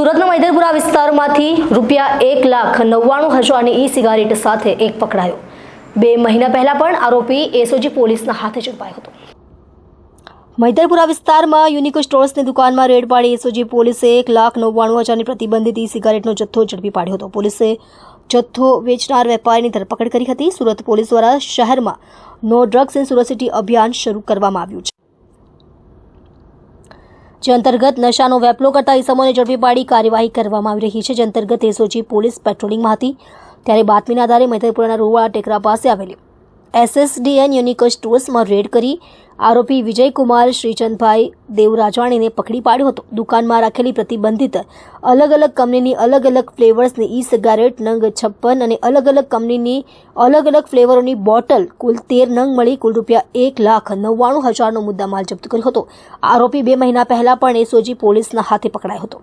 સુરતના મૈદરપુરા વિસ્તારમાંથી રૂપિયા એક લાખ નવ્વાણું હજારની ઈ સિગારેટ સાથે એક પકડાયો. બે મહિના પહેલા પણ આરોપી એસઓજી પોલીસના હાથે ઝડપાયો હતો. મૈદરપુરા વિસ્તારમાં યુનિકો સ્ટોર્સની દુકાનમાં રેડ પાડી એસઓજી પોલીસે એક લાખ નવ્વાણું હજારની પ્રતિબંધિત ઈ સિગારેટનો જથ્થો ઝડપી પાડ્યો હતો. પોલીસે જથ્થો વેચનાર વેપારીની ધરપકડ કરી હતી. સુરત પોલીસ દ્વારા શહેરમાં no drugs in Surat city અભિયાન શરૂ કરવામાં આવ્યું છે. જે અંતર્ગત નશાનો વેપલો કરતા ઇસમોને ઝડપી પાડી કાર્યવાહી કરવામાં આવી રહી છે, જે અંતર્ગત એસઓજી પોલીસ પેટ્રોલિંગમાં હતી. ત્યારે બાતમીના આધારે મૈત્રપુરાના રૂવાળા ટેકરા પાસે આવેલી એસએસડીએન યુનિકોસ સ્ટોર્સમાં રેડ કરી આરોપી વિજયકુમાર શ્રીચંદભાઈ દેવરાજાણીને પકડી પાડ્યો હતો. દુકાનમાં રાખેલી પ્રતિબંધિત અલગ અલગ કંપનીની અલગ અલગ ફ્લેવર્સની ઈ સિગારેટ નંગ છપ્પન અને અલગ અલગ કંપનીની અલગ અલગ ફ્લેવરોની બોટલ કુલ તેર નંગ મળી કુલ રૂપિયા એક લાખ નવ્વાણું હજારનો મુદ્દામાલ જપ્ત કર્યો હતો. આરોપી બે મહિના પહેલા પણ એસઓજી પોલીસના હાથે પકડાયો હતો.